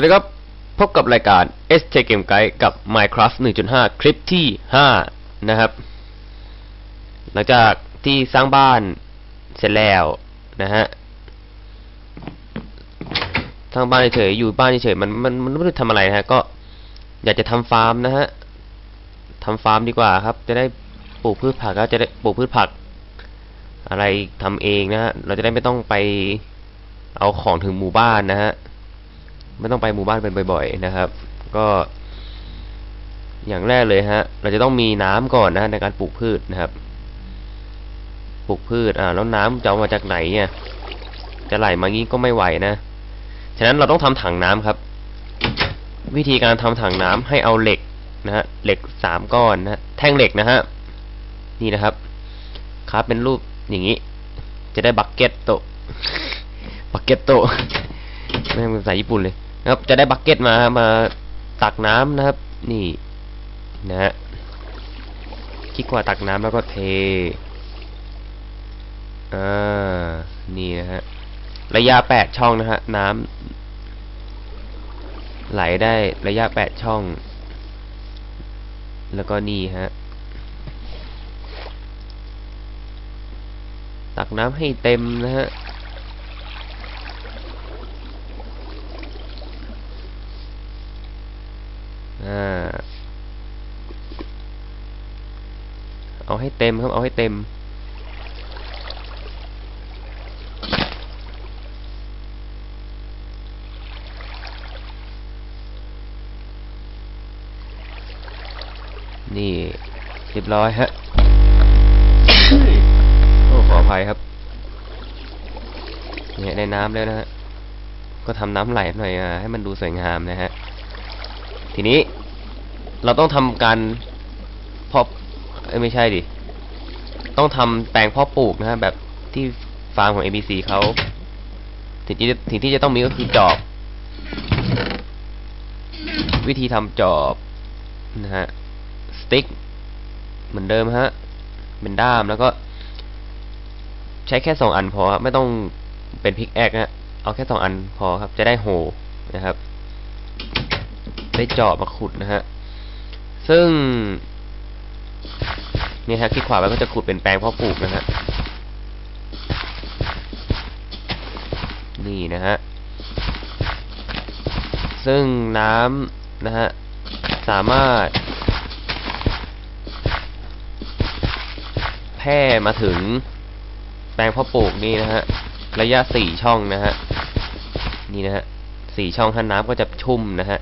สวัสดีครับ พบกับรายการ ST Game Guide กับ Minecraft 1.5 คลิปที่ 5 นะครับ หลังจากที่สร้างบ้านเสร็จแล้วนะฮะสร้างบ้านเฉยๆอยู่บ้านเฉยๆมันมันมันไม่รู้ทำอะไรนะฮะ ก็อยากจะทำฟาร์มนะฮะทำฟาร์มดีกว่าครับ จะได้ปลูกพืชผักแล้วจะได้ปลูกพืชผัก อะไรทำเองนะฮะ เราจะได้ไม่ต้องไปเอาของถึงหมู่บ้านนะฮะ ไม่ต้องไปหมู่บ้านเป็นบ่อย ๆ นะครับ ก็อย่างแรกเลยฮะ เราจะต้องมีน้ำก่อนนะในการปลูกพืชนะครับ ปลูกพืช อ่า แล้วน้ำจะเอามาจากไหนเนี่ย จะไหลมางี้ก็ไม่ไหวนะ ฉะนั้นเราต้องทำถังน้ำครับ วิธีการทำถังน้ำให้เอาเหล็กนะฮะ เหล็กสามก้อนนะฮะแท่งเหล็กนะฮะ นี่นะครับครับเป็นรูปอย่างนี้ จะได้บักเก็ตโตบักเก็ตโตไม่เป็นภาษาญี่ปุ่นเลย นะครับ จะได้บักเก็ตมามาตักน้ำนะครับ นี่นะฮะคลิกขวาตักน้ำแล้วก็เทอ่านี่นะฮะระยะแปดช่องนะฮะน้ำไหลได้ระยะแปดช่อง แล้วก็นี่ฮะตักน้ำให้เต็มนะฮะ อ่า เอาให้เต็มครับ เอาให้เต็ม นี่เรียบร้อยฮะ โอ้ ขออภัยครับ เนี่ยได้น้ำแล้วนะฮะ ก็ทำน้ำไหลหน่อยอะให้มันดูสวยงามนะฮะ ทีนี้ เราต้องทำการเพาะไม่ใช่ดิ ต้องทำแปลงเพาะปลูกนะฮะแบบที่ฟาร์มของ ABC เขาสิ่งที่สิ่งที่จะต้องมีก็คือจอบ วิธีทำจอบนะฮะสติ๊กเหมือนเดิมฮะเป็นด้ามแล้วก็ ใช้แค่สองอันพอครับไม่ต้องเป็นพิกแอคฮะเอาแค่สองอันพอครับ จะได้โหนะครับ ได้จาะมาขุดนะฮะ ซึ่งนี่ฮะคลิกขวาไปก็จะขุดเป็นแปลงเพาะปลูกนะฮะนี่นะฮะซึ่งน้ำนะฮะสามารถ แพร่มาถึงแปลงเพาะปลูกนี่นะฮะระยะสี่ช่องนะฮะนี่นะฮะสี่ช่องท่าน้ำก็จะชุ่มนะฮะ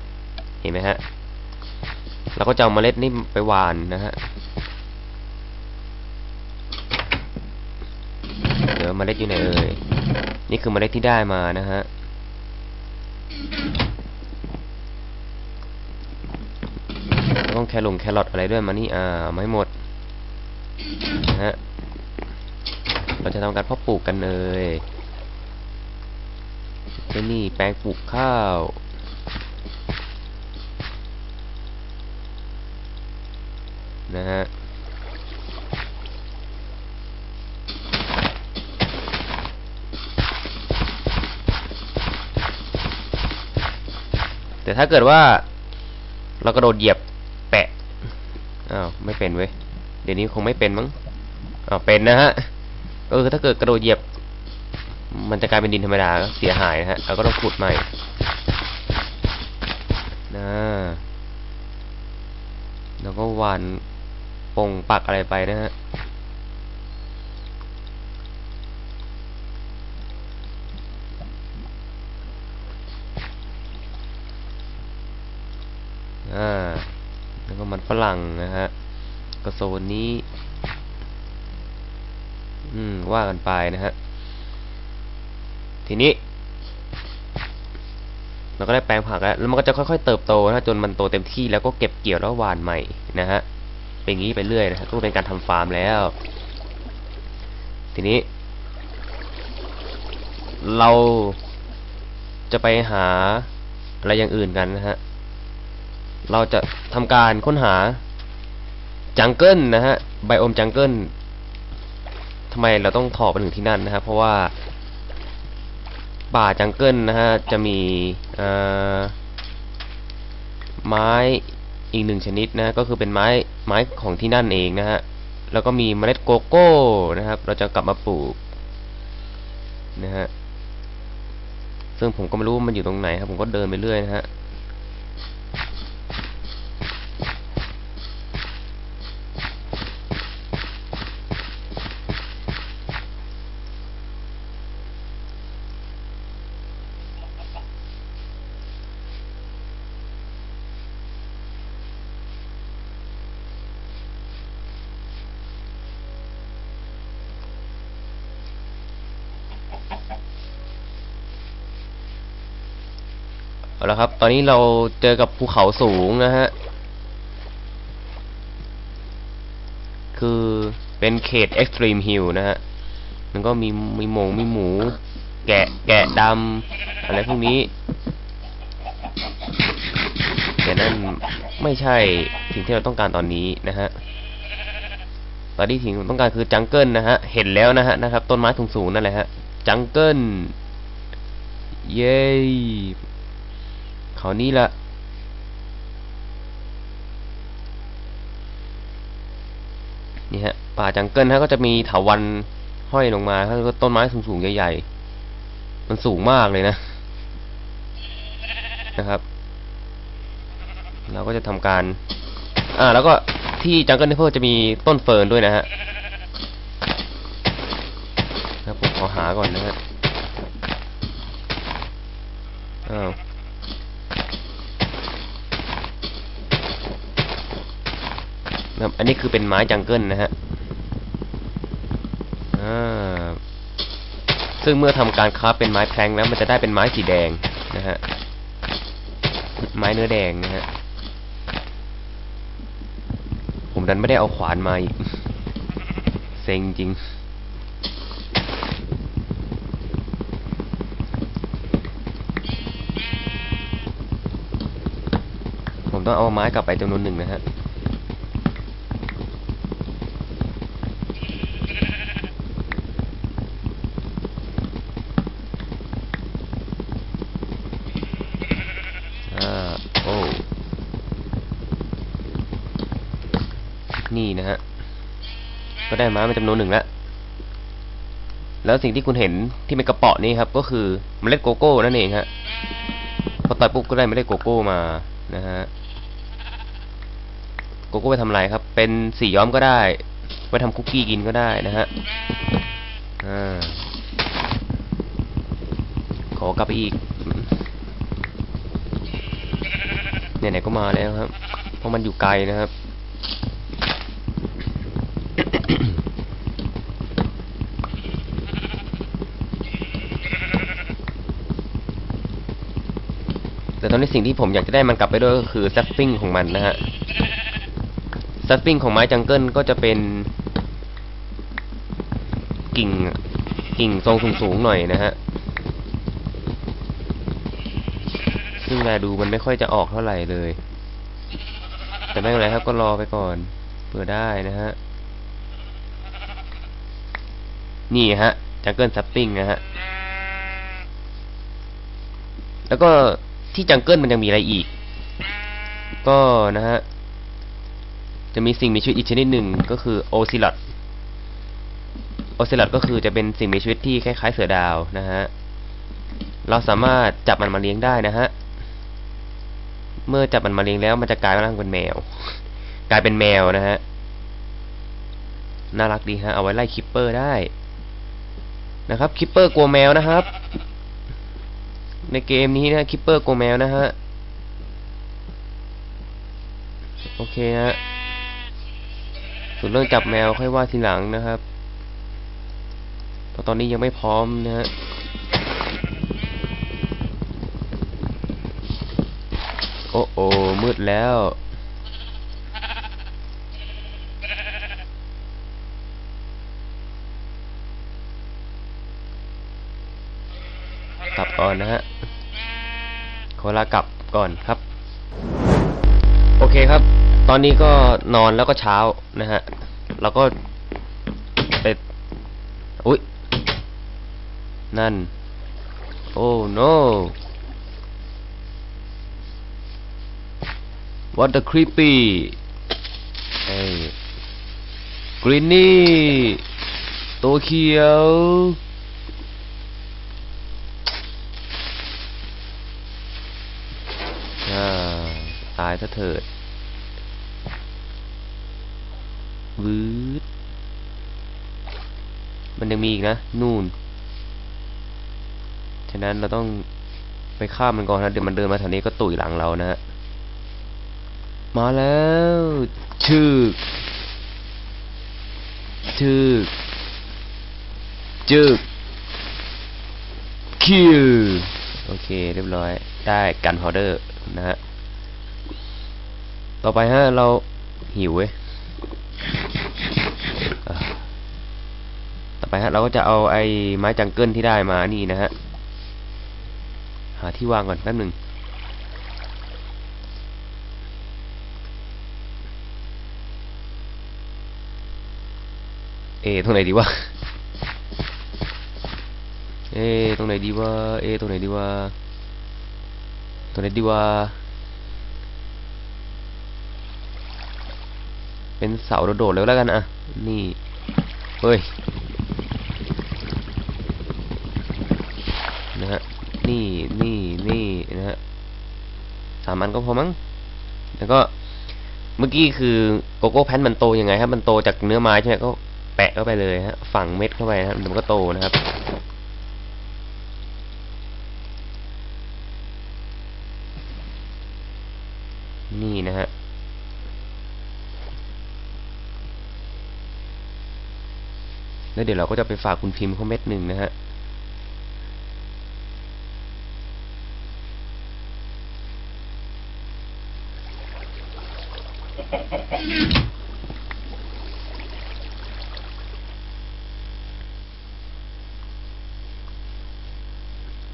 เห็นไหมฮะ เราก็จะเอาเมล็ดนี่ไปหว่านนะฮะเดี๋ยวเมล็ดอยู่ไหนเอ่ยนี่คือเมล็ดที่ได้มานะฮะต้องแครลงแครอทอะไรด้วยมานี่อ่าไม่หมดนะฮะเราจะทำการเพาะปลูกกันเลยที่นี่แปลงปลูกข้าว นะฮะแต่ถ้าเกิดว่าเรากระโดดเหยียบแปะ อ้าวไม่เป็นเว้ย เดี๋ยวนี้คงไม่เป็นมั้ง อ้าวเป็นนะฮะเออถ้าเกิดกระโดดเหยียบ มันจะกลายเป็นดินธรรมดาเสียหายนะฮะ เราก็ต้องขุดใหม่นะแล้วก็หวาน งปักอะไรไปนะฮะอ่าแล้วก็มันฝรั่งนะฮะก็โซนนี้ อืม ว่ากันไปนะฮะ ทีนี้ เราก็ได้แปลงผักแล้ว แล้วมันก็จะค่อยๆเติบโตนะจนมันโตเต็มที่แล้วก็เก็บเกี่ยวแล้วหว่านใหม่นะฮะ เป็นงี้ไปเรื่อยนะฮะต้องเป็นการทำฟาร์มแล้ว ทีนี้ เราจะไปหาอะไรอย่างอื่นกันนะฮะ เราจะทำการค้นหาจังเกิลนะฮะไบโอมจังเกิลทำไมเราต้องถอไปถึงที่นั่นนะครับเพราะว่าป่าจังเกิลนะฮะจะมีไม้ อีกหนึ่งชนิดนะก็คือเป็นไม้ไม้ของที่นั่นเองนะฮะแล้วก็มีเมล็ดโกโก้นะครับ เราจะกลับมาปลูกนะฮะซึ่งผมก็ไม่รู้มันอยู่ตรงไหนครับ ผมก็เดินไปเรื่อยนะฮะ ครับ ตอนนี้เราเจอกับภูเขาสูงนะฮะ คือเป็นเขต Extreme Hill นะฮะ มันก็มีมีหมงมีหมู แกะแกะดำอะไรพวกนี้ แต่นั่นไม่ใช่สิ่งที่เราต้องการตอนนี้นะฮะ ตอนนี้สิ่งที่เราต้องการคือจังเกิลนะฮะ เห็นแล้วนะฮะนะครับ ต้นไม้สูงๆนั่นแหละฮะ จังเกิลเย้ เขานี่ละนี่ฮะป่าจังเกิลฮะก็จะมีเถาวันห้อยลงมาแล้วก็ต้นไม้สูงๆใหญ่ๆ มันสูงมากเลยนะนะครับ เราก็จะทำการ อ่า แล้วก็ที่จังเกิลเนเพิลจะมีต้นเฟิร์นด้วยนะฮะครับผมขอหาก่อนนะฮะอ้าว นะครับ อันนี้คือเป็นไม้จังเกิลนะฮะซึ่งเมื่อทำการคราฟเป็นไม้แพลงแล้วมันจะได้เป็นไม้สีแดงนะฮะ ไม้เนื้อแดงนะฮะ ผมดันไม่ได้เอาขวานมาอีก เซ็งจริง ผมต้องเอาไม้กลับไปจำนวนหนึ่งนะฮะ อ่า โอ้ นี่นะฮะ ก็ ได้ม้มาจำนวนหนึ่งแล้ว แล้วสิ่งที่คุณเห็นที่เป็นกระป๋อนี่ครับ ก็คือเมล็ดโกโก้นั่นเองฮะพอต่อยปุ๊บก็ได้เมล็ดโกโก้มานะฮะโกโก้ไปทำอะไรครับ เป็นสีย้อมก็ได้ไว้ทำคุกกี้กินก็ได้นะฮะอ่าขอกลับไปอีกไหนๆก็มาแล้วครับ เพราะมันอยู่ไกลนะครับ ต่ตอนนี้สิ่งที่ผมอยากจะได้มันกลับไปด้วยก็คือซัฟฟิงของมันนะฮะซัฟฟิงของไม้จังเกิลก็จะเป็น กิ่งกิ่งทรงสูงๆหน่อยนะฮะซึ่งแลดูมันไม่ค่อยจะออกเท่าไหร่เลย แต่ไม่เป็นไรครับก็รอไปก่อนเผื่อได้นะฮะนี่ฮะจังเกิลซัปปิ้งนะฮะแล้วก็ ที่จังเกิลมันยังมีอะไรอีก ก็นะฮะ จะมีสิ่งมีชีวิตอีกชนิดหนึ่งก็คือโอซิล t โอซิล t ก็คือจะเป็นสิ่งมีชีวิตที่คล้ายๆเสือดาวนะฮะ เราสามารถจับมันมาเลี้ยงได้นะฮะ เมื่อจับมันมาเลี้ยงแล้วมันจะกลายร่างเป็นแมว กลายเป็นแมวนะฮะ น่ารักดีฮะ เอาไว้ไล่คิปเปอร์ได้นะครับคิปเปอร์กลัวแมวนะครับ ในเกมนี้นะคิปเปอร์โกแมวนะฮะ โอเคฮะส่วนเรื่องจับแมวค่อยว่าทีหลังนะครับเพราะตอนนี้ยังไม่พร้อมนะฮะโอ้โอ้มืดแล้วกลับก่อนนะฮะ ขอลากลับก่อนครับ โอเคครับ ตอนนี้ก็นอนแล้วก็เช้านะฮะเราก็ไปอุ๊ย นั่น โอ Oh no What the creepy เอ้ยกรีนนี่ ตัวเขียว ซะเถิดวืดมันยังมีอีกนะ นู่น ฉะนั้นเราต้องไปข้ามมันก่อนนะเดี๋ยวมันเดินมาแถวนี้ก็ตุ๋ยหลังเรานะฮะ มาแล้วชึกชึกจึกคิวโอเค เรียบร้อย ได้กันพาวเดอร์นะฮะ ต่อไปฮะเราหิวเว้ยต่อไปฮะเราก็จะเอาไอ้ไม้จังเกิลที่ได้มานี่นะฮะ หาที่วางก่อนแป๊บหนึ่งเอตรงไหนดีวะ เอตรงไหนดีวะ เอตรงไหนดีวะ ตรงไหนดีวะ เป็นเสาโดดๆแล้วแล้วกันอะ นี่ เฮ้ย นะฮะ นี่ นี่ นี่ นะฮะสามอันก็พอมั้ง แล้วก็ เมื่อกี้คือโกโก้แพนมันโตยังไงครับ มันโตจากเนื้อไม้ใช่ไหมก็แปะเข้าไปเลยฮะ ฝังเม็ดเข้าไปนะครับมันก็โตนะครับ นี่นะฮะ แล้วเดี๋ยวเราก็จะไปฝากคุณพิมพ์เขาเม็ดหนึ่งนะฮะ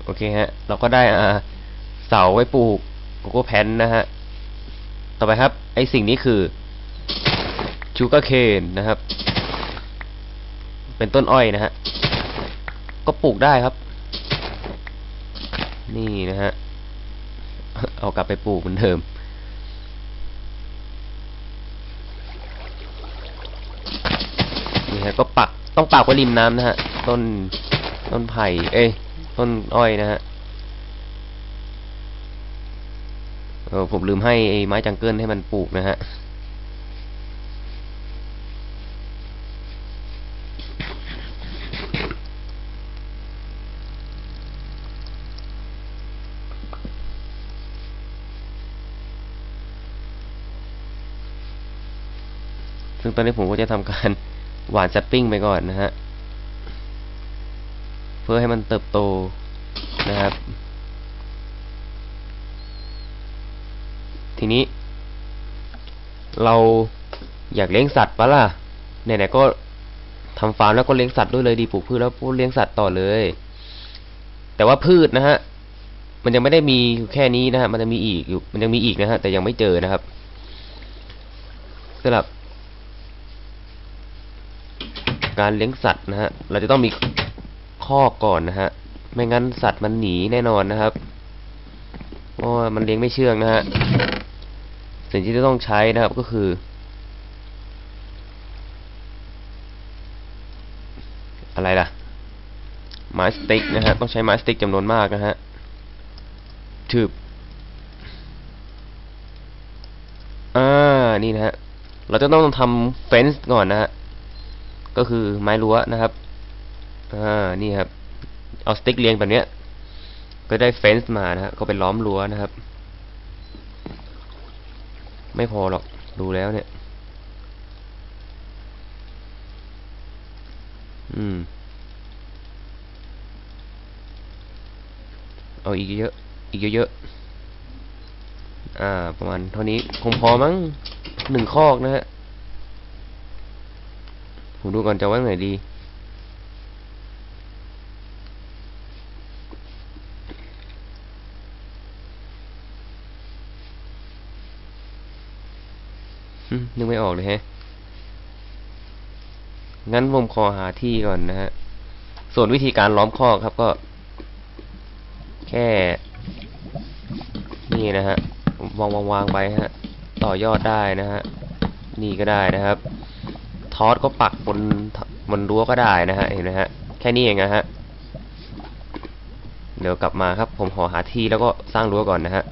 โอเคฮะ เราก็ได้อ่าเสาไว้ปลูกโกโก้แพนนะฮะ ต่อไปครับ ไอสิ่งนี้คือชูการ์เคนนะครับ เป็นต้นอ้อยนะฮะ ก็ปลูกได้ครับ นี่นะฮะ เอากลับไปปลูกเหมือนเดิม นี่ฮะ ก็ปัก ต้องปักไว้ริมน้ำนะฮะ ต้น ต้นไผ่ เอ้ย ต้นอ้อยนะฮะเออผมลืมให้ไอ้ไม้จังเกิลให้มันปลูกนะฮะ ตอนนี้ผมก็จะทำการหว่านแซปปิ้งไปก่อนนะฮะ เพื่อให้มันเติบโตนะครับ ทีนี้ เราอยากเลี้ยงสัตว์ปะล่ะไหนๆก็ทำฟาร์มแล้วก็เลี้ยงสัตว์ด้วยเลยดีปลูกพืชแล้วพูดเลี้ยงสัตว์ต่อเลย แต่ว่าพืชนะฮะมันยังไม่ได้มีแค่นี้นะฮะมันจะมีอีกอยู่มันยังมีอีกนะฮะแต่ยังไม่เจอนะครับสำหรับ การเลี้ยงสัตว์นะฮะ เราจะต้องมีคอก่อนนะฮะ ไม่งั้นสัตว์มันหนีแน่นอนนะครับ เพราะว่ามันเลี้ยงไม่เชื่องนะฮะ สิ่งที่จะต้องใช้นะครับก็คือ อะไรล่ะ ไม้สติ๊กนะฮะ ต้องใช้ไม้สติ๊กจำนวนมากนะฮะถืบอ่า นี่นะฮะ เราจะต้องทำเฟนส์ก่อนนะฮะ ก็คือไม้รั้วนะครับอ่านี่ครับ เอาสติ๊กเรียงแบบเนี้ย ก็ได้เฟนส์มานะฮะก็เป็นล้อมรั้วนะครับ ไม่พอหรอกดูแล้วเนี่ย อืม เอาอีกเยอะ อีกเยอะๆอ่า ประมาณเท่านี้คงพอมั้งหนึ่งคอกนะฮะ ผมดูก่อนจะไว้ไหนดี นึกไม่ออกเลยแฮะ งั้นผมขอหาที่ก่อนนะฮะ ส่วนวิธีการล้อมคอกครับก็ แค่ นี่นะฮะวางวางวางไปฮะ ต่อยอดได้นะฮะ นี่ก็ได้นะครับ ทอสก็ปักบนบนรั้วก็ได้นะฮะเห็นไหมฮะแค่นี้เองนะฮะเดี๋ยวกลับมาครับ ผมขอหาที่แล้วก็สร้างรั้วก่อนนะฮะ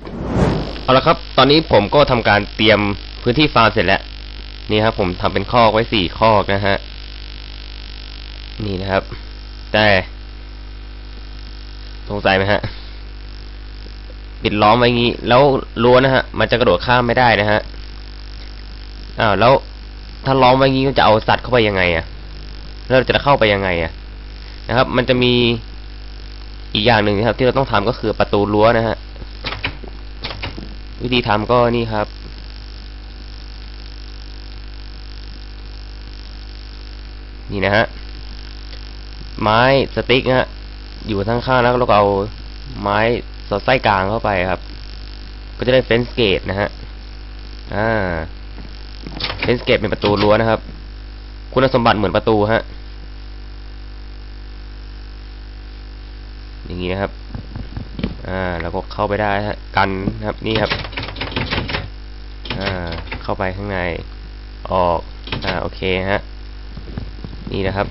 เอาละครับ ตอนนี้ผมก็ทำการเตรียมพื้นที่ฟาร์มเสร็จแล้วนี่ครับผมทำเป็นคอกไว้สี่คอกนะฮะนี่นะครับ แต่สงสัยไหมฮะปิดล้อมไว้งี้ แล้วรั้วนะฮะ มันจะกระโดดข้ามไม่ได้นะฮะอ้าวแล้ว ถ้าล้อมไว้งี้ก็จะเอาสัตว์เข้าไปยังไงอะแล้วเราจะเข้าไปยังไงอะนะครับ มันจะมีอีกอย่างหนึ่งนะครับ ที่เราต้องทำก็คือประตูรั้วนะฮะวิธีทำก็นี่ครับ นี่นะฮะไม้สติ๊กนะฮะอยู่ทั้งข้างแล้วเราก็เอาไม้สอดไส้กลางเข้าไปครับ ก็จะได้เฟนสเกตนะฮะอ่า เฟนสเกตเป็นประตูรั้วนะครับ คุณสมบัติเหมือนประตูฮะ อย่างนี้นะครับ อ่า แล้วก็เข้าไปได้ฮะ กันนะครับ นี่ครับ อ่า เข้าไปข้างใน ออก อ่า โอเคฮะ นี่นะครับ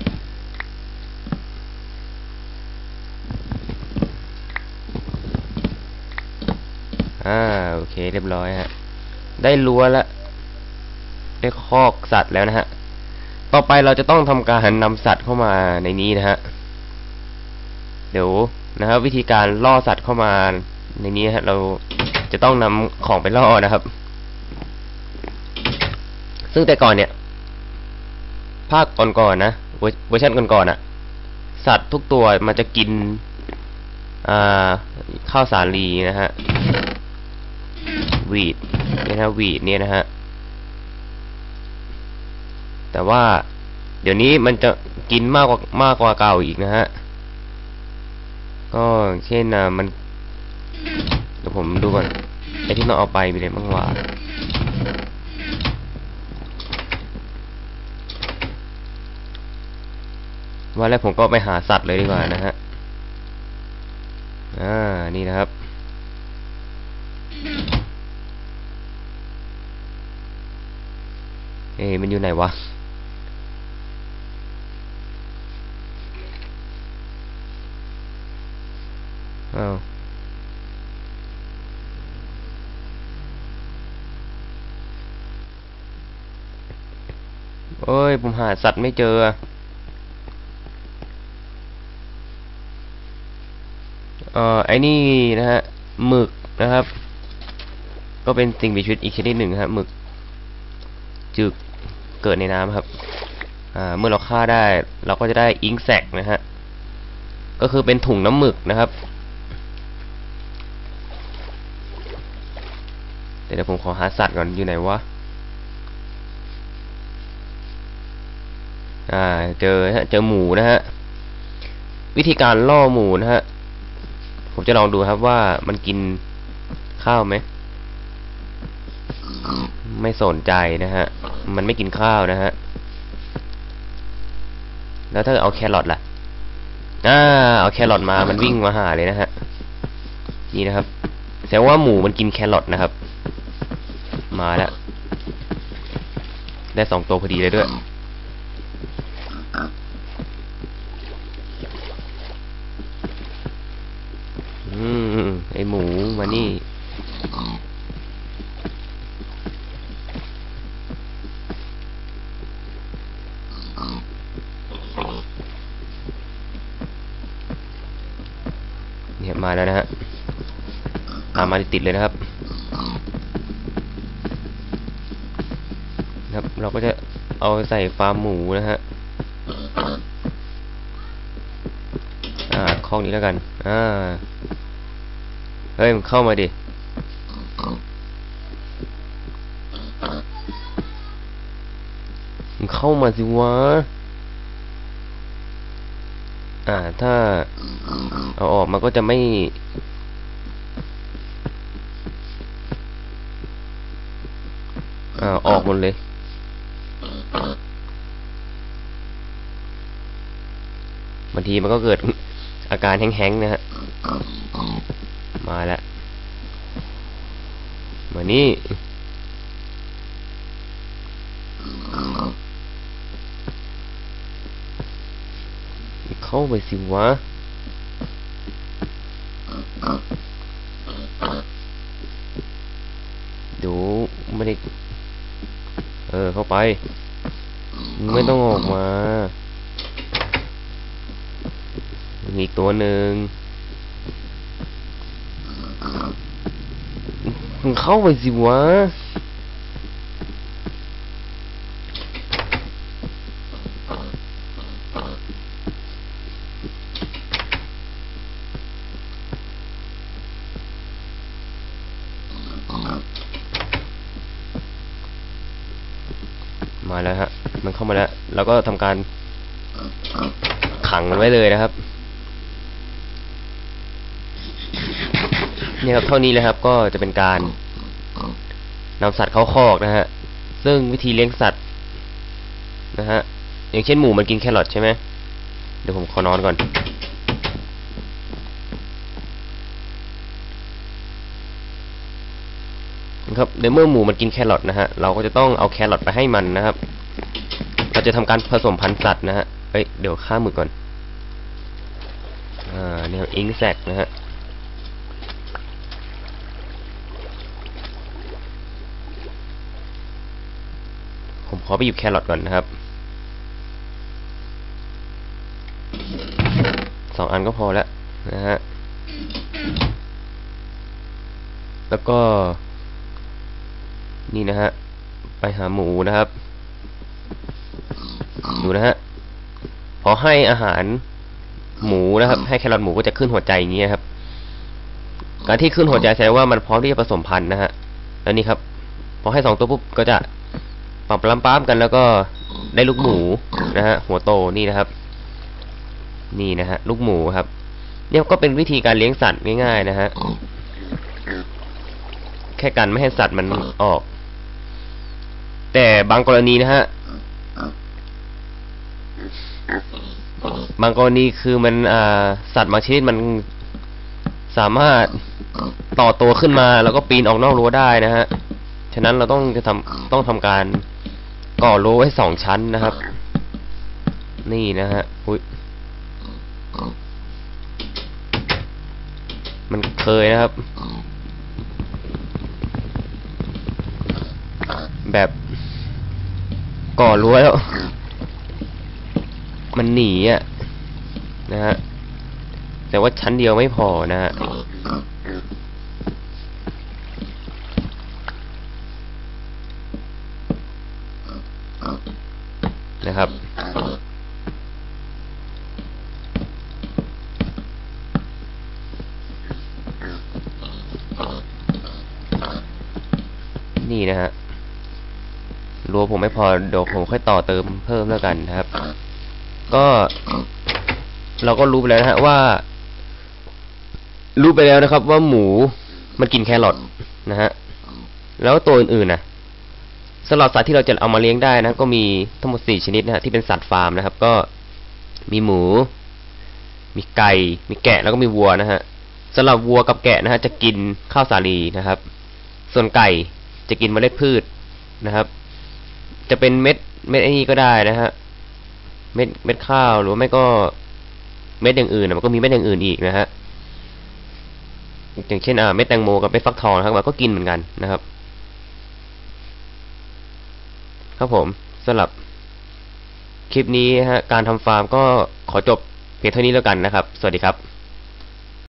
อ่าโอเค เรียบร้อยฮะ ได้รั้วแล้ว ได้คอกสัตว์แล้วนะฮะ ต่อไปเราจะต้องทำการนำสัตว์เข้ามาในนี้นะฮะ เดี๋ยวนะครับ วิธีการล่อสัตว์เข้ามาในนี้ฮะ เราจะต้องนำของไปล่อนะครับ ซึ่งแต่ก่อนเนี่ย ภาคก่อนๆนะเวอร์ชันก่อนๆอะสัตว์ทุกตัวมันจะกินอ่าข้าวสาลีนะฮะ วีดนี่นะวีดเนี่ยนะฮะ แต่ว่าเดี๋ยวนี้มันจะกินมากกว่ามากกว่าเก่าอีกนะฮะ ก็เช่นนะมันเดี๋ยวผมดูก่อนไอที่ต้องเอาไปมีอะไรบ้างวะว่าแล้วผมก็ไปหาสัตว์เลยดีกว่านะฮะ อ่า นี่นะครับ เอ๊มันอยู่ไหนวะ อ้าวโอ้ย ผมหาสัตว์ไม่เจอ เอ่อ ไอ้นี่นะฮะ หมึกนะครับ ก็เป็นสิ่งมีชีวิตอีกชนิดหนึ่งครับหมึก จึก เกิดในน้ำครับ อ่า เมื่อเราฆ่าได้ เราก็จะได้อิงแซกนะฮะ ก็คือเป็นถุงน้ำหมึกนะครับ เดี๋ยวผมขอหาสัตว์ก่อนอยู่ไหนวะ อ่า เจอฮะ เจอหมูนะฮะ วิธีการล่อหมูนะฮะ ผมจะลองดูครับว่ามันกินข้าวไหม ไม่สนใจนะฮะ มันไม่กินข้าวนะฮะ แล้วถ้าเอาแครอทล่ะ อ่า เอาแครอทมา มันวิ่งมาหาเลยนะฮะ นี่นะครับแสดงว่าหมูมันกินแครอทนะครับ มาแล้ว ได้สองตัวพอดีเลยด้วย อืม ไอหมูมานี่ เนี่ยมาแล้วนะฮะตามมาติดเลยนะครับ ครับ เราก็จะเอาใส่ฟาร์มหมูนะฮะอ่าคลอกนี้แล้วกัน อ่า เฮ้ยมันเข้ามาดิ มันเข้ามาสิวะ อ่า ถ้า เอาออกมันก็จะไม่อ่าออกหมดเลย บางทีมันก็เกิดอาการแห้งๆนะฮะ มาแล้ว มานี่เข้าไปสิวะดี๋ยวไม่ได้ เออ เข้าไป ไม่ต้องออกมามีอีกตัวหนึ่งมึงเข้าไปสิวะ ก็ทำการขังมันไว้เลยนะครับ เนี่ยครับเท่านี้เลยครับ ก็จะเป็นการนำสัตว์เข้าคอกนะฮะ ซึ่งวิธีเลี้ยงสัตว์นะฮะ อย่างเช่นหมูมันกินแครอทใช่ไหมเดี๋ยวผมขอนอนก่อนนะครับในเมื่อหมูมันกินแครอทนะฮะ เราก็จะต้องเอาแครอทไปให้มันนะครับ จะทำการผสมพันธุ์สัตว์นะฮะเอ้ยเดี๋ยวข้ามือก่อนอ่าเนี่ยอิงแซกนะฮะผมขอไปหยิบแครอทก่อนนะครับสองอันก็พอแล้วนะฮะ แล้วก็ นี่นะฮะ ไปหาหมูนะครับ ดูนะฮะพอให้อาหารหมูนะครับ ให้แครอทหมูก็จะขึ้นหัวใจอย่างเงี้ยครับ การที่ขึ้นหัวใจแสดงว่ามันพร้อมที่จะผสมพันธุ์นะฮะแล้วนี่ครับ พอให้สองตัวปุ๊บก็จะปั๊มปั๊มปั๊มกันแล้วก็ได้ลูกหมูนะฮะหัวโตนี่นะครับ นี่นะฮะลูกหมูครับเนี่ยก็เป็นวิธีการเลี้ยงสัตว์ง่ายๆนะฮะแค่กันไม่ให้สัตว์มันออก แต่บางกรณีนะฮะ บางกรณีคือมันสัตว์บางชนิดมันสามารถต่อตัวขึ้นมาแล้วก็ปีนออกนอกรั้วได้นะฮะ ฉะนั้นเราต้องจะทำต้องทำการก่อรั้วไว้สองชั้นนะครับ นี่นะฮะ อุ้ยมันเคยนะครับ แบบก่อรั้วแล้ว มันหนีอะนะฮะแต่ว่าชั้นเดียวไม่พอนะฮะนะครับ นี่นะฮะรั้วผมไม่พอเดี๋ยวผมค่อยต่อเติมเพิ่มแล้วกันนะครับ ก็เราก็รู้ไปแล้วนะฮะว่า รู้ไปแล้วนะครับ ว่าหมูมันกินแครอทนะฮะแล้วตัวอื่นๆนะสำหรับสัตว์ที่เราจะเอามาเลี้ยงได้นะ ก็มีทั้งหมดสี่ชนิดนะฮะที่เป็นสัตว์ฟาร์มนะครับ ก็มีหมู มีไก่ มีแกะแล้วก็มีวัวนะฮะสำหรับวัวกับแกะนะฮะจะกินข้าวสาลีนะครับ ส่วนไก่จะกินเมล็ดพืชนะครับ จะเป็นเม็ดเม็ดไอ้นี่ก็ได้นะฮะ เม็ดเม็ดข้าวหรือไม่ก็เม็ดอย่างอื่นมันก็มีเม็ดอย่างอื่นอีกนะฮะอย่างเช่นอ่าเม็ดแตงโมกับเม็ดฟักทองนะครับมันก็กินเหมือนกันนะครับ ครับผมสำหรับคลิปนี้ฮะการทำฟาร์มก็ขอจบเพียงเท่านี้แล้วกันนะครับ สวัสดีครับ